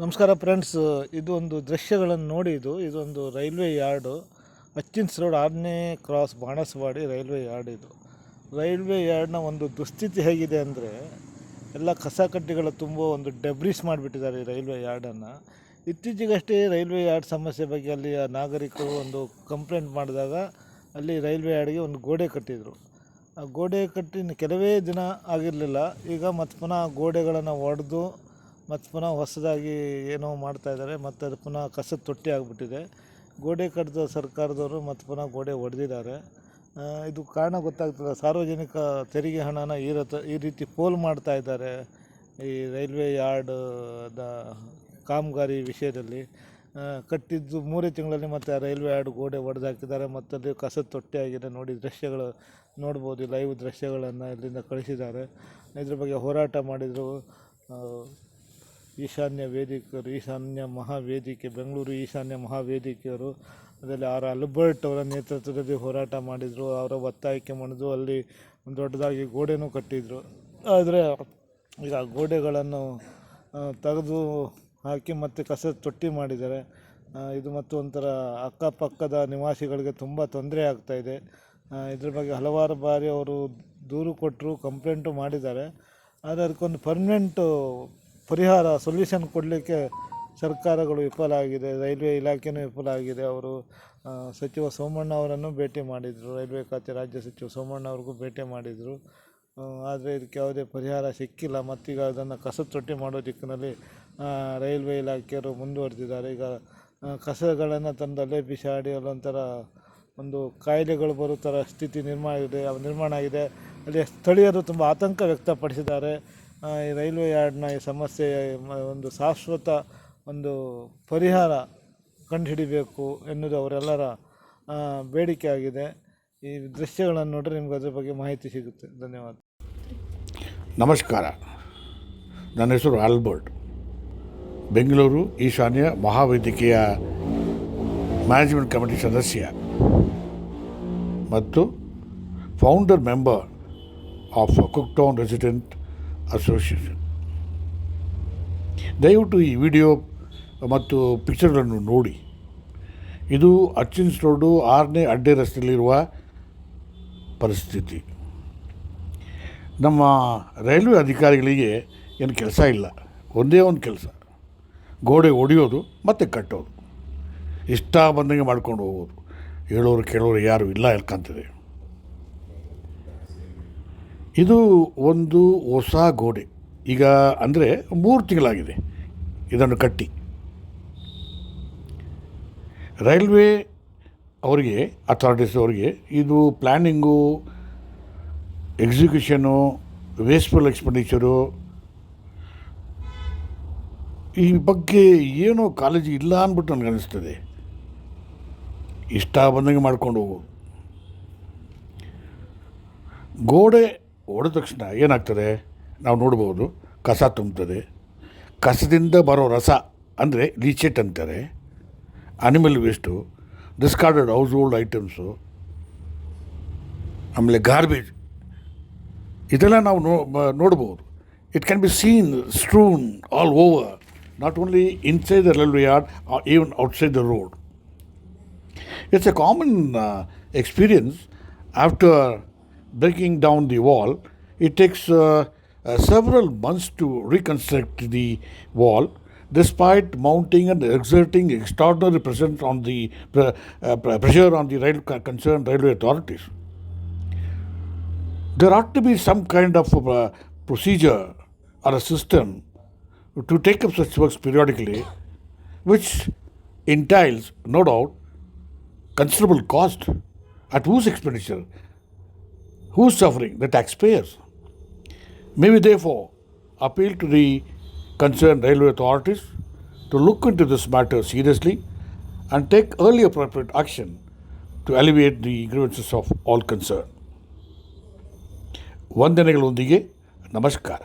ನಮಸ್ಕಾರ ಫ್ರೆಂಡ್ಸ್ ಇದು ಒಂದು ದೃಶ್ಯಗಳನ್ನು ನೋಡಿ ಇದು. ಇದೊಂದು ರೈಲ್ವೆ ಯಾರ್ಡು. ಅಚ್ಚಿನ್ಸ್ ರೋಡ್ ಆರನೇ ಕ್ರಾಸ್ ಬಾಣಸವಾಡಿ ರೈಲ್ವೆ ಯಾರ್ಡ್ ಇದು. ರೈಲ್ವೆ ಯಾರ್ಡ್ನ ಒಂದು ದುಸ್ಥಿತಿ ಹೇಗಿದೆ ಅಂದರೆ, ಎಲ್ಲ ಕಸ ಕಡ್ಡಿಗಳ ತುಂಬ ಒಂದು ಡೆಬ್ರಿಸ್ ಮಾಡಿಬಿಟ್ಟಿದ್ದಾರೆ ಈ ರೈಲ್ವೆ ಯಾರ್ಡನ್ನು ಇತ್ತೀಚೆಗಷ್ಟೇ ರೈಲ್ವೆ ಯಾರ್ಡ್ ಸಮಸ್ಯೆ ಬಗ್ಗೆ ಅಲ್ಲಿಯ ನಾಗರಿಕರು ಒಂದು ಕಂಪ್ಲೇಂಟ್ ಮಾಡಿದಾಗ ಅಲ್ಲಿ ರೈಲ್ವೆ ಯಾರ್ಡ್ಗೆ ಒಂದು ಗೋಡೆ ಕಟ್ಟಿದರು. ಆ ಗೋಡೆ ಕಟ್ಟಿನ ಕೆಲವೇ ದಿನ ಆಗಿರಲಿಲ್ಲ. ಈಗ ಮತ್ತೆ ಪುನಃ ಗೋಡೆಗಳನ್ನು ಒಡೆದು ಮತ್ತು ಪುನಃ ಹೊಸದಾಗಿ ಏನೋ ಮಾಡ್ತಾಯಿದ್ದಾರೆ ಮತ್ತು ಅದು ಪುನಃ ಕಸದ ತೊಟ್ಟಿ ಆಗಿಬಿಟ್ಟಿದೆ. ಗೋಡೆ ಕಡಿದ ಸರ್ಕಾರದವರು ಮತ್ತು ಪುನಃ ಗೋಡೆ ಹೊಡೆದಿದ್ದಾರೆ ಇದು ಕಾರಣ ಗೊತ್ತಾಗ್ತಿಲ್ಲ ಸಾರ್ವಜನಿಕ ತೆರಿಗೆ ಹಣನ ಈ ಈ ರೀತಿ ಪೋಲ್ ಮಾಡ್ತಾ ಇದ್ದಾರೆ ಈ ರೈಲ್ವೆ ಯಾರ್ಡ್ ಕಾಮಗಾರಿ ವಿಷಯದಲ್ಲಿ. ಕಟ್ಟಿದ್ದು ಮೂರೇ ತಿಂಗಳಲ್ಲಿ ಮತ್ತು ಆ ರೈಲ್ವೆ ಯಾರ್ಡ್ ಗೋಡೆ ಒಡೆದು ಹಾಕಿದ್ದಾರೆ ಮತ್ತು ಅಲ್ಲಿ ಕಸದ ತೊಟ್ಟಿ ಆಗಿದೆ ನೋಡಿ, ದೃಶ್ಯಗಳು ನೋಡ್ಬೋದು, ಲೈವ್ ದೃಶ್ಯಗಳನ್ನು ಇಲ್ಲಿಂದ ಕಳಿಸಿದ್ದಾರೆ. ಇದ್ರ ಬಗ್ಗೆ ಹೋರಾಟ ಮಾಡಿದರು ಈಶಾನ್ಯ ವೇದಿಕೆಯವರು ಈಶಾನ್ಯ ಮಹಾವೇದಿಕೆ, ಬೆಂಗಳೂರು ಈಶಾನ್ಯ ಮಹಾವೇದಿಕೆಯವರು ಅದರಲ್ಲಿ ಆರ್ ಅಲ್ಬರ್ಟ್ ಅವರ ನೇತೃತ್ವದಲ್ಲಿ ಹೋರಾಟ ಮಾಡಿದರು, ಅವರ ಒತ್ತಾಯಕ್ಕೆ ಮಣಿದು ಅಲ್ಲಿ ದೊಡ್ಡದಾಗಿ ಗೋಡೆನೂ ಕಟ್ಟಿದರು. ಆದರೆ ಈಗ ಗೋಡೆಗಳನ್ನು ತೆಗೆದು ಹಾಕಿ ಮತ್ತೆ ಕಸದ ತೊಟ್ಟಿ ಮಾಡಿದ್ದಾರೆ. ಇದು ಮತ್ತು ಒಂಥರ ಅಕ್ಕಪಕ್ಕದ ನಿವಾಸಿಗಳಿಗೆ ತುಂಬ ತೊಂದರೆ ಆಗ್ತಾಯಿದೆ ಇದ್ರ ಬಗ್ಗೆ ಹಲವಾರು ಬಾರಿ ಅವರು ದೂರು ಕೊಟ್ಟರು, ಕಂಪ್ಲೇಂಟು ಮಾಡಿದ್ದಾರೆ. ಆದರೆ ಅದಕ್ಕೊಂದು ಪರ್ಮನೆಂಟು ಪರಿಹಾರ ಸೊಲ್ಯೂಷನ್ ಕೊಡಲಿಕ್ಕೆ ಸರ್ಕಾರಗಳು ವಿಫಲ ಆಗಿದೆ, ರೈಲ್ವೆ ಇಲಾಖೆನೂ ವಿಫಲ ಆಗಿದೆ. ಅವರು ಸಚಿವ ಸೋಮಣ್ಣ ಅವರನ್ನು ಭೇಟಿ ಮಾಡಿದರು, ರೈಲ್ವೆ ಖಾತೆ ರಾಜ್ಯ ಸಚಿವ ಸೋಮಣ್ಣ ಅವ್ರಿಗೂ ಭೇಟಿ ಮಾಡಿದರು. ಆದರೆ ಇದಕ್ಕೆ ಯಾವುದೇ ಪರಿಹಾರ ಸಿಕ್ಕಿಲ್ಲ. ಮತ್ತೀಗ ಅದನ್ನು ಕಸದ ತೊಟ್ಟಿ ಮಾಡೋ ದಿಕ್ಕಿನಲ್ಲಿ ರೈಲ್ವೆ ಇಲಾಖೆಯವರು ಮುಂದುವರೆದಿದ್ದಾರೆ. ಈಗ ಕಸಗಳನ್ನು ತಂದು ಅಲ್ಲೇ ಬಿಸಾಡಿ ಅಲ್ಲೊಂಥರ ಒಂದು ಕಾಯಿಲೆಗಳು ಬರೋ ಥರ ಸ್ಥಿತಿ ನಿರ್ಮಾಣ ಇದೆ, ನಿರ್ಮಾಣ ಆಗಿದೆ. ಅಲ್ಲಿ ಸ್ಥಳೀಯರು ತುಂಬ ಆತಂಕ ವ್ಯಕ್ತಪಡಿಸಿದ್ದಾರೆ. ಈ ರೈಲ್ವೆ ಯಾರ್ಡ್ನ ಈ ಸಮಸ್ಯೆ ಒಂದು ಶಾಶ್ವತ ಒಂದು ಪರಿಹಾರ ಕಂಡುಹಿಡಿಬೇಕು ಎನ್ನುವುದು ಅವರೆಲ್ಲರ ಬೇಡಿಕೆ ಆಗಿದೆ. ಈ ದೃಶ್ಯಗಳನ್ನು ನೋಡಿದ್ರೆ ನಿಮ್ಗೆ ಅದ್ರ ಬಗ್ಗೆ ಮಾಹಿತಿ ಸಿಗುತ್ತೆ. ಧನ್ಯವಾದ. ನಮಸ್ಕಾರ. ನನ್ನ ಹೆಸರು ಆಲ್ಬರ್ಟ್. ಬೆಂಗಳೂರು ಈಶಾನ್ಯ ಮಹಾವೈದ್ಯಕೀಯ ಮ್ಯಾನೇಜ್ಮೆಂಟ್ ಕಮಿಟಿ ಸದಸ್ಯ ಮತ್ತು founder member of Cooke Town resident association. ದಯವಿಟ್ಟು ಈ ವಿಡಿಯೋ ಮತ್ತು ಪಿಕ್ಚರ್ಗಳನ್ನು ನೋಡಿ. ಇದು ಅಚ್ಚಿನ್ಸ್ ರೋಡು ಆರನೇ ಅಡ್ಡೆ ರಸ್ತೆಯಲ್ಲಿರುವ ಪರಿಸ್ಥಿತಿ. ನಮ್ಮ ರೈಲ್ವೆ ಅಧಿಕಾರಿಗಳಿಗೆ ಏನು ಕೆಲಸ ಇಲ್ಲ. ಒಂದೇ ಒಂದು ಕೆಲಸ. ಗೋಡೆ ಒಡೆಯೋದು ಮತ್ತು ಕಟ್ಟೋದು. ಇಷ್ಟ ಬಂದಂಗೆ ಮಾಡ್ಕೊಂಡು ಹೋಗೋದು. ಹೇಳೋರು ಕೇಳೋರು ಯಾರು ಇಲ್ಲ ಹೇಳ್ಕಂತಿದೆ ಇದು ಒಂದು ಹೊಸ ಗೋಡೆ. ಈಗ ಅಂದರೆ ಮೂರು ತಿಂಗಳಾಗಿದೆ ಇದನ್ನು ಕಟ್ಟಿ. ರೈಲ್ವೆ ಅವರಿಗೆ, ಅಥಾರಿಟೀಸ್ ಅವರಿಗೆ ಇದು ಪ್ಲ್ಯಾನಿಂಗು ಎಕ್ಸಿಕ್ಯೂಷನು, ವೇಸ್ಟ್ಫುಲ್ ಎಕ್ಸ್ಪೆಂಡಿಚರು, ಈ ಬಗ್ಗೆ ಏನೋ ಕಾಲೇಜ್ ಇಲ್ಲ ಅಂದ್ಬಿಟ್ಟು ನನಗೆ ಅನಿಸ್ತದೆ ಇಷ್ಟ ಬಂದಂಗೆ ಮಾಡ್ಕೊಂಡು ಹೋಗೋದು. ಗೋಡೆ ಹೊಡೆದ ತಕ್ಷಣ ಏನಾಗ್ತದೆ? ನಾವು ನೋಡ್ಬೋದು, ಕಸ ತುಂಬುತ್ತದೆ ಕಸದಿಂದ ಬರೋ ರಸ ಅಂದರೆ ಲೀಚೆಟ್ ಅಂತಾರೆ animal waste discarded household items ಆಮೇಲೆ ಗಾರ್ಬೇಜ್ ಇದೆಲ್ಲ ನಾವು ನೋ ನೋಡ್ಬೋದು. It can be seen strewn all over not only inside the railway yard even outside the road it's a common experience after breaking down the wall. It takes uh, uh, several months to reconstruct the wall, despite mounting and exerting extraordinary pressure on the uh, pressure on the rail concerned railway authorities. There ought to be some kind of uh, procedure or a system to take up such works periodically, which entails, no doubt, considerable cost. At whose expenditure? Who's suffering? The taxpayers. May we therefore appeal to the concerned railway authorities to look into this matter seriously and take early appropriate action to alleviate the grievances of all concerned. ವಂದನೆಗಳೊಂದಿಗೆ ನಮಸ್ಕಾರ